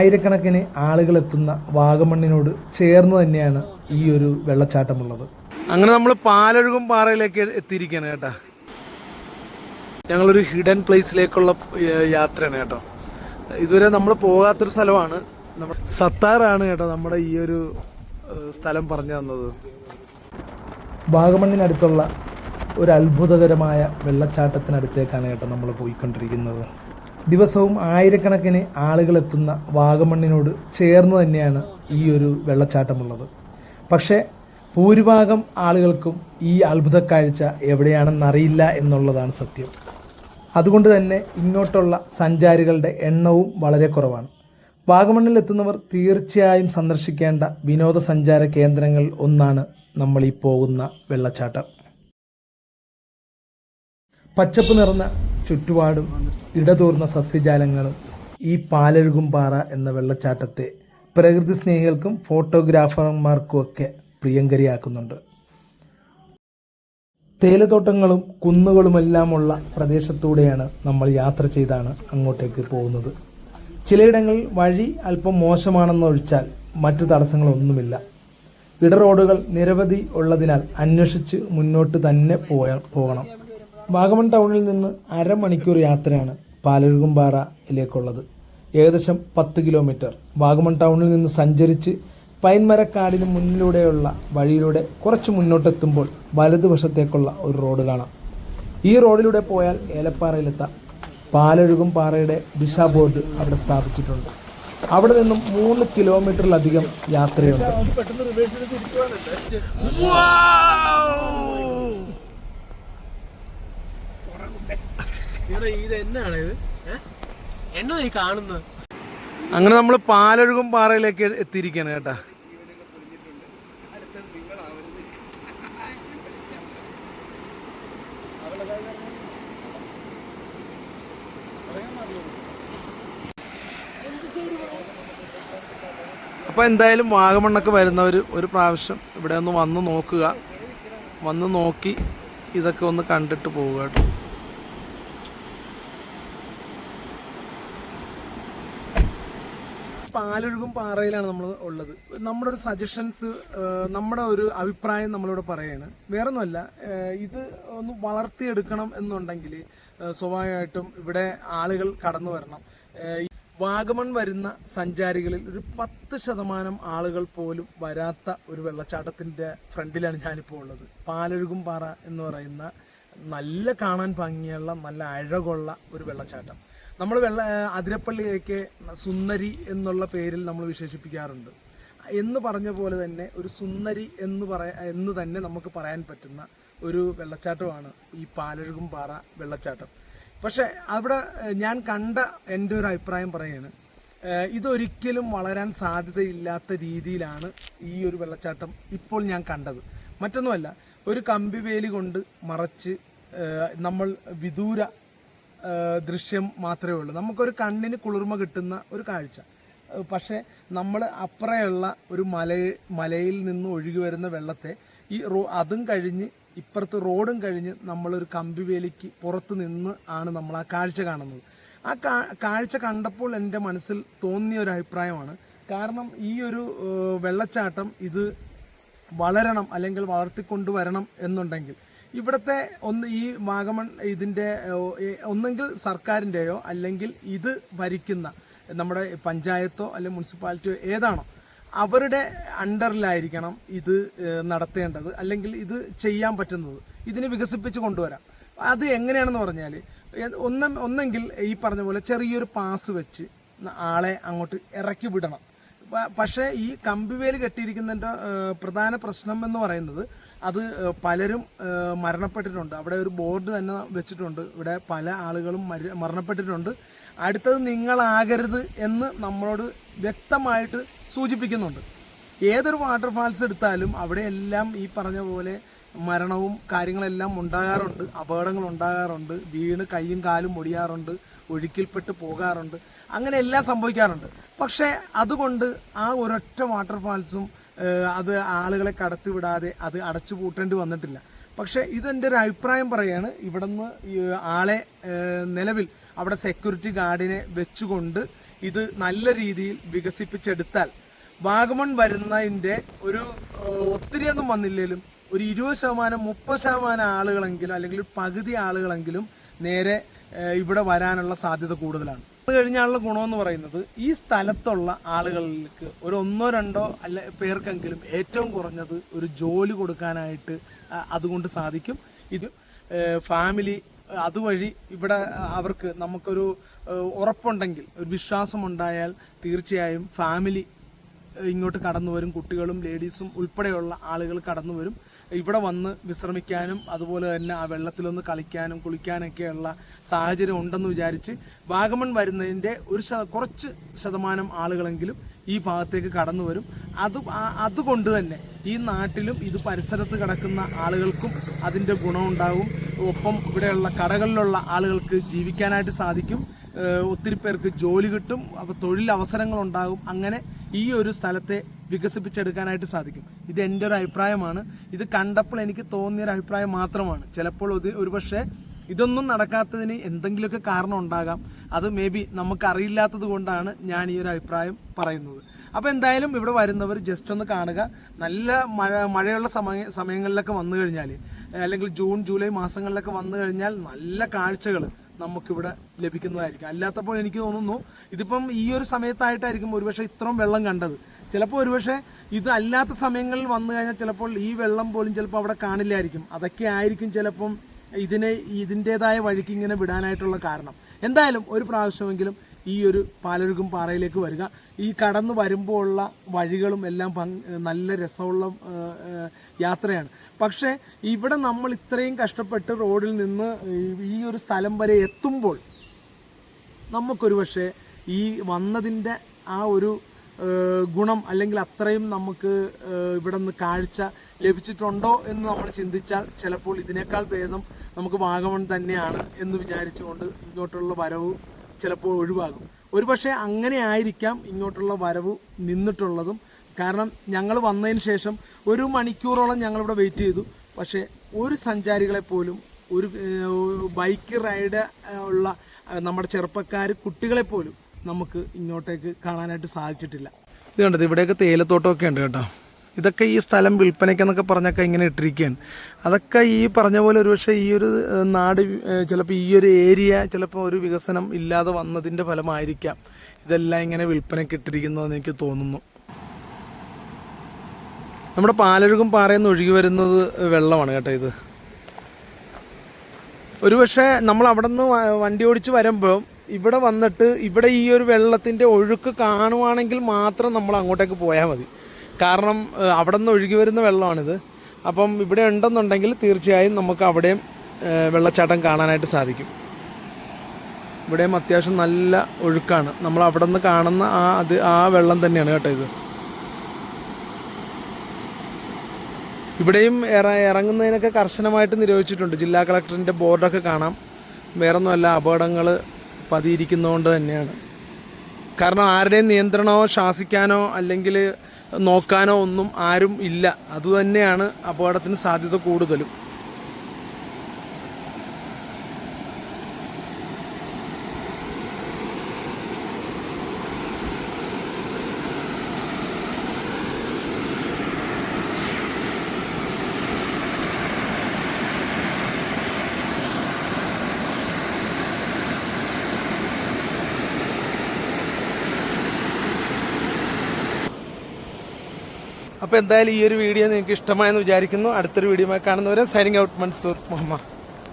ആയിരക്കണക്കിന് ആളുകൾ എത്തുന്ന വാഗമണ്ണിനോട് ചേർന്ന് തന്നെയാണ് ഈ ഒരു വെള്ളച്ചാട്ടമുള്ളത് അങ്ങനെ നമ്മൾ പാലൊഴുകും പാറയിലേക്ക് എത്തിയിരിക്കുകയാണ് കേട്ടോ. ഞങ്ങളൊരു ഹിഡൻ പ്ലേസിലേക്കുള്ള യാത്രയാണ് കേട്ടോ. ഇതുവരെ നമ്മൾ പോകാത്തൊരു സ്ഥലമാണ്. നമ്മൾ സത്താറാണ് കേട്ടോ നമ്മുടെ ഈ ഒരു സ്ഥലം പറഞ്ഞു തന്നത്. വാഗമണ്ണിനടുത്തുള്ള ഒരു അത്ഭുതകരമായ വെള്ളച്ചാട്ടത്തിനടുത്തേക്കാണ് കേട്ടോ നമ്മൾ പോയിക്കൊണ്ടിരിക്കുന്നത്. ദിവസവും ആയിരക്കണക്കിന് ആളുകൾ എത്തുന്ന വാഗമണ്ണിനോട് ചേർന്ന് തന്നെയാണ് ഈ ഒരു വെള്ളച്ചാട്ടമുള്ളത്. പക്ഷേ ഭൂരിഭാഗം ആളുകൾക്കും ഈ അത്ഭുത കാഴ്ച എവിടെയാണെന്നറിയില്ല എന്നുള്ളതാണ് സത്യം. അതുകൊണ്ട് തന്നെ ഇങ്ങോട്ടുള്ള സഞ്ചാരികളുടെ എണ്ണവും വളരെ കുറവാണ്. വാഗമണ്ണിൽ എത്തുന്നവർ തീർച്ചയായും സന്ദർശിക്കേണ്ട വിനോദസഞ്ചാര കേന്ദ്രങ്ങൾ ഒന്നാണ് നമ്മൾ ഈ പോകുന്ന വെള്ളച്ചാട്ടം. പച്ചപ്പ് നിറഞ്ഞ ചുറ്റുപാടും ഇടതൂർന്ന സസ്യജാലങ്ങളും ഈ പാലഴുകും പാറ എന്ന വെള്ളച്ചാട്ടത്തെ പ്രകൃതി സ്നേഹികൾക്കും ഫോട്ടോഗ്രാഫർമാർക്കുമൊക്കെ പ്രിയങ്കരിയാക്കുന്നുണ്ട്. തേയിലത്തോട്ടങ്ങളും കുന്നുകളുമെല്ലാമുള്ള പ്രദേശത്തൂടെയാണ് നമ്മൾ യാത്ര ചെയ്താണ് അങ്ങോട്ടേക്ക് പോകുന്നത്. ചിലയിടങ്ങളിൽ വഴി അല്പം മോശമാണെന്നൊഴിച്ചാൽ മറ്റു തടസ്സങ്ങളൊന്നുമില്ല. ഇടറോഡുകൾ നിരവധി ഉള്ളതിനാൽ അന്വേഷിച്ച് മുന്നോട്ട് തന്നെ പോയ പോകണം. വാഗമൺ ടൗണിൽ നിന്ന് അരമണിക്കൂർ യാത്രയാണ് പാലഴുകുംപാറയിലേക്കുള്ളത് ഏകദേശം പത്ത് കിലോമീറ്റർ. വാഗമൺ ടൗണിൽ നിന്ന് സഞ്ചരിച്ച് പൈൻമരക്കാടിന് മുന്നിലൂടെയുള്ള വഴിയിലൂടെ കുറച്ച് മുന്നോട്ടെത്തുമ്പോൾ വലതുവശത്തേക്കുള്ള ഒരു റോഡ് കാണാം. ഈ റോഡിലൂടെ പോയാൽ ഏലപ്പാറയിലെത്താം. പാലൊഴുകും പാറയുടെ ദിശ ബോർഡ് അവിടെ സ്ഥാപിച്ചിട്ടുണ്ട്. അവിടെ നിന്നും മൂന്ന് കിലോമീറ്ററിലധികം യാത്രയുണ്ട്. അങ്ങനെ നമ്മൾ പാലൊഴുകും പാറയിലേക്ക് എത്തിയിരിക്കുകയാണ് കേട്ടാ. അപ്പോൾ എന്തായാലും വാഗമണ്ണൊക്കെ വരുന്നവർ ഒരു പ്രാവശ്യം ഇവിടെ ഒന്ന് വന്ന് നോക്കുക. വന്ന് നോക്കി ഇതൊക്കെ ഒന്ന് കണ്ടിട്ട് പോവുക കേട്ടോ. പാലൊഴുകും പാറയിലാണ് നമ്മൾ ഉള്ളത്. നമ്മുടെ ഒരു സജഷൻസ് നമ്മുടെ ഒരു അഭിപ്രായം നമ്മളിവിടെ പറയാണ്. വേറൊന്നുമല്ല ഇത് ഒന്ന് വളർത്തിയെടുക്കണം എന്നുണ്ടെങ്കിൽ സ്വാഭാവികമായിട്ടും ഇവിടെ ആളുകൾ കടന്നു വരണം. വാഗമൺ വരുന്ന സഞ്ചാരികളിൽ ഒരു പത്ത് ശതമാനം ആളുകൾ പോലും വരാത്ത ഒരു വെള്ളച്ചാട്ടത്തിന്റെ ഫ്രണ്ടിലാണ് ഞാനിപ്പോൾ ഉള്ളത്. പാലൊഴുകും പാറ എന്ന് പറയുന്ന നല്ല കാണാൻ ഭംഗിയുള്ള നല്ല അഴകുള്ള ഒരു വെള്ളച്ചാട്ടം. നമ്മൾ വെള്ള അതിരപ്പള്ളിയൊക്കെ സുന്ദരി എന്നുള്ള പേരിൽ നമ്മൾ വിശേഷിപ്പിക്കാറുണ്ട്. എന്ന് പറഞ്ഞ പോലെ തന്നെ ഒരു സുന്ദരി എന്ന് പറയ എന്ന് തന്നെ നമുക്ക് പറയാൻ പറ്റുന്ന ഒരു വെള്ളച്ചാട്ടമാണ് ഈ പാലഴുകും പാറ വെള്ളച്ചാട്ടം. പക്ഷേ അവിടെ ഞാൻ കണ്ട എന്റെ ഒരു അഭിപ്രായം പറയുകയാണ് ഇതൊരിക്കലും വളരാൻ സാധ്യതയില്ലാത്ത രീതിയിലാണ് ഈ ഒരു വെള്ളച്ചാട്ടം ഇപ്പോൾ ഞാൻ കണ്ടത്. മറ്റൊന്നുമല്ല ഒരു കമ്പിവേലി കൊണ്ട് മറച്ച് നമ്മൾ വിദൂര ദൃശ്യം മാത്രമേ ഉള്ളൂ. നമുക്കൊരു കണ്ണിന് കുളിർമ കിട്ടുന്ന ഒരു കാഴ്ച. പക്ഷേ നമ്മൾ അപ്പുറയുള്ള ഒരു മല മലയിൽ നിന്ന് ഒഴുകി വരുന്ന വെള്ളത്തെ ഈ റോ അതും കഴിഞ്ഞ് ഇപ്പുറത്ത് റോഡും കഴിഞ്ഞ് നമ്മളൊരു കമ്പിവേലിക്ക് പുറത്ത് നിന്ന് ആണ് നമ്മൾ ആ കാഴ്ച കാണുന്നത്. ആ കാഴ്ച കണ്ടപ്പോൾ എന്റെ മനസ്സിൽ തോന്നിയ ഒരു അഭിപ്രായമാണ്. കാരണം ഈ ഒരു വെള്ളച്ചാട്ടം ഇത് വളരണം അല്ലെങ്കിൽ വളർത്തിക്കൊണ്ടുവരണം എന്നുണ്ടെങ്കിൽ ഇവിടുത്തെ ഒന്ന് ഈ വാഗമൺ ഇതിന്റെ ഒന്നെങ്കിൽ സർക്കാരിന്റെയോ അല്ലെങ്കിൽ ഇത് ഭരിക്കുന്ന നമ്മുടെ പഞ്ചായത്തോ അല്ലെങ്കിൽ മുനിസിപ്പാലിറ്റിയോ ഏതാണോ അവരുടെ അണ്ടറിലായിരിക്കണം ഇത് നടത്തേണ്ടത് അല്ലെങ്കിൽ ഇത് ചെയ്യാൻ പറ്റുന്നത്. ഇതിനെ വികസിപ്പിച്ച് കൊണ്ടുവരാം. അത് എങ്ങനെയാണെന്ന് പറഞ്ഞാൽ ഒന്ന് ഒന്നെങ്കിൽ ഈ പറഞ്ഞ പോലെ ചെറിയൊരു പാസ് വെച്ച് ആളെ അങ്ങോട്ട് ഇറക്കി വിടണം. പക്ഷേ ഈ കമ്പിവേൽ കെട്ടിയിരിക്കുന്നതിന്റെ പ്രധാന പ്രശ്നം എന്ന് പറയുന്നത് അത് പലരും മരണപ്പെട്ടിട്ടുണ്ട്. അവിടെ ഒരു ബോർഡ് തന്നെ വെച്ചിട്ടുണ്ട്. ഇവിടെ പല ആളുകളും മര- മരണപ്പെട്ടിട്ടുണ്ട്. അടുത്തത് നിങ്ങളാകരുത് എന്ന് നമ്മളോട് വ്യക്തമായിട്ട് സൂചിപ്പിക്കുന്നുണ്ട്. ഏതൊരു വാട്ടർഫാൾസ് എടുത്താലും അവിടെയെല്ലാം ഈ പറഞ്ഞ പോലെ മരണവും കാര്യങ്ങളെല്ലാം ഉണ്ടാകാറുണ്ട് അപകടങ്ങൾ ഉണ്ടാകാറുണ്ട് വീണ് കൈയും കാലും ഒടിയാറുണ്ട് ഒഴുക്കിൽപ്പെട്ട് പോകാറുണ്ട് അങ്ങനെ എല്ലാം സംഭവിക്കാറുണ്ട്. പക്ഷേ അതുകൊണ്ട് ആ ഒരൊറ്റ വാട്ടർഫാൾസും അത് ആളുകളെ കടത്തിവിടാതെ അത് അടച്ചു പൂട്ടേണ്ടി വന്നിട്ടില്ല. പക്ഷേ ഇതെന്റെ ഒരു അഭിപ്രായം പറയാണ് ഇവിടുന്ന് ആളെ നിലവിൽ അവിടെ സെക്യൂരിറ്റി ഗാർഡിനെ വെച്ചുകൊണ്ട് ഇത് നല്ല രീതിയിൽ വികസിപ്പിച്ചെടുത്താൽ വാഗമൺ വരുന്നതിന്റെ ഒരു ഒത്തിരിയൊന്നും വന്നില്ലെങ്കിലും ഒരു ഇരുപത് ശതമാനം മുപ്പത് ശതമാനം ആളുകളെങ്കിലും അല്ലെങ്കിൽ പകുതി ആളുകളെങ്കിലും നേരെ ഇവിടെ വരാനുള്ള സാധ്യത കൂടുതലാണ്. അത് കഴിഞ്ഞാലുള്ള ഗുണമെന്ന് പറയുന്നത് ഈ സ്ഥലത്തുള്ള ആളുകൾക്ക് ഒരു ഒന്നോ രണ്ടോ അല്ല പേർക്കെങ്കിലും ഏറ്റവും കുറഞ്ഞത് ഒരു ജോലി കൊടുക്കാനായിട്ട് അതുകൊണ്ട് സാധിക്കും. ഇത് ഫാമിലി അതുവഴി ഇവിടെ അവർക്ക് നമുക്കൊരു ഉറപ്പുണ്ടെങ്കിൽ ഒരു വിശ്വാസമുണ്ടായാൽ തീർച്ചയായും ഫാമിലി ഇങ്ങോട്ട് കടന്നു വരും കുട്ടികളും ലേഡീസും ഉൾപ്പെടെയുള്ള ആളുകൾ കടന്നു വരും ഇവിടെ വന്ന് വിശ്രമിക്കാനും അതുപോലെ തന്നെ ആ വെള്ളത്തിലൊന്ന് കളിക്കാനും കുളിക്കാനൊക്കെയുള്ള സാഹചര്യം ഉണ്ടെന്ന് വിചാരിച്ച് വാഗമൺ വരുന്നതിന്റെ ഒരു കുറച്ച് ശതമാനം ആളുകളെങ്കിലും ഈ ഭാഗത്തേക്ക് കടന്നു വരും. അത് അതുകൊണ്ട് തന്നെ ഈ നാട്ടിലും ഇത് പരിസരത്ത് കിടക്കുന്ന ആളുകൾക്കും അതിന്റെ ഗുണമുണ്ടാകും. ഒപ്പം ഇവിടെയുള്ള കടകളിലുള്ള ആളുകൾക്ക് ജീവിക്കാനായിട്ട് സാധിക്കും. ഒത്തിരി പേർക്ക് ജോലി കിട്ടും. അപ്പോൾ തൊഴിലവസരങ്ങളുണ്ടാകും. അങ്ങനെ ഈ ഒരു സ്ഥലത്തെ വികസിപ്പിച്ചെടുക്കാനായിട്ട് സാധിക്കും. ഇത് എന്റെ ഒരു അഭിപ്രായമാണ്. ഇത് കണ്ടപ്പോൾ എനിക്ക് തോന്നിയ ഒരു അഭിപ്രായം മാത്രമാണ്. ചിലപ്പോൾ ഇത് ഒരുപക്ഷെ ഇതൊന്നും നടക്കാത്തതിന് എന്തെങ്കിലുമൊക്കെ കാരണം ഉണ്ടാകാം. അത് മേ ബി നമുക്കറിയില്ലാത്തത് കൊണ്ടാണ് ഞാൻ ഈ ഒരു അഭിപ്രായം പറയുന്നത്. അപ്പോൾ എന്തായാലും ഇവിടെ വരുന്നവർ ജസ്റ്റ് ഒന്ന് കാണുക. നല്ല മഴ മഴയുള്ള സമയ സമയങ്ങളിലൊക്കെ വന്നു കഴിഞ്ഞാൽ അല്ലെങ്കിൽ ജൂൺ ജൂലൈ മാസങ്ങളിലൊക്കെ വന്നു കഴിഞ്ഞാൽ നല്ല കാഴ്ചകൾ നമുക്കിവിടെ ലഭിക്കുന്നതായിരിക്കും. അല്ലാത്തപ്പോൾ എനിക്ക് തോന്നുന്നു ഇതിപ്പം ഈ ഒരു സമയത്തായിട്ടായിരിക്കും ഒരുപക്ഷെ ഇത്രയും വെള്ളം കണ്ടത്. ചിലപ്പോൾ ഒരുപക്ഷെ ഇത് അല്ലാത്ത സമയങ്ങളിൽ വന്നു കഴിഞ്ഞാൽ ചിലപ്പോൾ ഈ വെള്ളം പോലും ചിലപ്പോൾ അവിടെ കാണില്ലായിരിക്കും. അതൊക്കെ ആയിരിക്കും ചിലപ്പം ഇതിനെ ഇതിന്റേതായ വഴിക്ക് ഇങ്ങനെ വിടാനായിട്ടുള്ള കാരണം. എന്തായാലും ഒരു പ്രാവശ്യമെങ്കിലും ഈ ഒരു പാലരുകും പാറയിലേക്ക് വരിക. ഈ കടന്നു വരുമ്പോൾ ഉള്ള വഴികളും എല്ലാം നല്ല രസമുള്ള യാത്രയാണ്. പക്ഷേ ഇവിടെ നമ്മൾ ഇത്രയും കഷ്ടപ്പെട്ട് റോഡിൽ നിന്ന് ഈ- ഒരു സ്ഥലം വരെ എത്തുമ്പോൾ നമുക്കൊരു പക്ഷേ ഈ വന്നതിന്റെ ആ ഒരു ഗുണം അല്ലെങ്കിൽ അത്രയും നമുക്ക് ഇവിടെ നിന്ന് കാഴ്ച ലഭിച്ചിട്ടുണ്ടോ എന്ന് നമ്മൾ ചിന്തിച്ചാൽ ചിലപ്പോൾ ഇതിനേക്കാൾ ഭേദം നമുക്ക് വാഗമൺ തന്നെയാണ് എന്ന് വിചാരിച്ചുകൊണ്ട് ഇങ്ങോട്ടുള്ള വരവ് ചിലപ്പോൾ ഒഴിവാകും. ഒരുപക്ഷെ അങ്ങനെ ആയിരിക്കാം ഇങ്ങോട്ടുള്ള വരവ് നിന്നിട്ടുള്ളതും. കാരണം ഞങ്ങൾ വന്നതിന് ശേഷം ഒരു മണിക്കൂറോളം ഞങ്ങളിവിടെ വെയിറ്റ് ചെയ്തു. പക്ഷേ ഒരു സഞ്ചാരികളെ പോലും ഒരു ബൈക്ക് റൈഡ് ഉള്ള നമ്മുടെ ചെറുപ്പക്കാർ കുട്ടികളെ പോലും നമുക്ക് ഇങ്ങോട്ടേക്ക് കാണാനായിട്ട് സാധിച്ചിട്ടില്ല. ഇത് കണ്ടത് ഇവിടെയൊക്കെ തേയിലത്തോട്ടമൊക്കെ ഉണ്ട് കേട്ടോ. ഇതൊക്കെ ഈ സ്ഥലം വിൽപ്പനയ്ക്കെന്നൊക്കെ പറഞ്ഞൊക്കെ ഇങ്ങനെ ഇട്ടിരിക്കുകയാണ്. അതൊക്കെ ഈ പറഞ്ഞ പോലെ ഒരുപക്ഷെ ഈ ഒരു നാട് ചിലപ്പോൾ ഈ ഒരു ഏരിയ ചിലപ്പോൾ ഒരു വികസനം ഇല്ലാതെ വന്നതിന്റെ ഫലമായിരിക്കാം ഇതെല്ലാം ഇങ്ങനെ വിൽപ്പനയ്ക്ക് ഇട്ടിരിക്കുന്നതെന്ന് എനിക്ക് തോന്നുന്നു. നമ്മുടെ പാലഴുകും പാറയിൽ നിന്ന് ഒഴുകി വരുന്നത് വെള്ളമാണ് കേട്ടോ ഇത്. ഒരുപക്ഷെ നമ്മൾ അവിടെ നിന്ന് വണ്ടി ഓടിച്ച് വരുമ്പോൾ ഇവിടെ വന്നിട്ട് ഇവിടെ ഈ ഒരു വെള്ളത്തിന്റെ ഒഴുക്ക് കാണുവാണെങ്കിൽ മാത്രം നമ്മൾ അങ്ങോട്ടേക്ക് പോയാൽ മതി. കാരണം അവിടെ നിന്ന് ഒഴുകി വരുന്ന വെള്ളമാണിത്. അപ്പം ഇവിടെ ഉണ്ടെന്നുണ്ടെങ്കിൽ തീർച്ചയായും നമുക്ക് അവിടെയും വെള്ളച്ചാട്ടം കാണാനായിട്ട് സാധിക്കും. ഇവിടെയും അത്യാവശ്യം നല്ല ഒഴുക്കാണ്. നമ്മൾ അവിടെ നിന്ന് കാണുന്ന ആ അത് ആ വെള്ളം തന്നെയാണ് കേട്ടോ ഇത്. ഇവിടെയും ഇറ- ഇറങ്ങുന്നതിനൊക്കെ കർശനമായിട്ട് നിരോധിച്ചിട്ടുണ്ട്. ജില്ലാ കളക്ടറിന്റെ ബോർഡൊക്കെ കാണാം. വേറൊന്നുമല്ല അപകടങ്ങൾ പതിയിരിക്കുന്നതുകൊണ്ട് തന്നെയാണ്. കാരണം ആരുടെയും നിയന്ത്രണമോ ശാസിക്കാനോ അല്ലെങ്കിൽ നോക്കാനോ ഒന്നും ആരും ഇല്ല. അതുതന്നെയാണ് അപകടത്തിന് സാധ്യത കൂടുതലും. അപ്പോൾ എന്തായാലും ഈ ഒരു വീഡിയോ നിങ്ങൾക്ക് ഇഷ്ടമായെന്ന് വിചാരിക്കുന്നു. അടുത്തൊരു വീഡിയോ കാണുന്നവരെ സൈനിങ് ഔട്ട് മൻസൂർ മുഹമ്മദ്.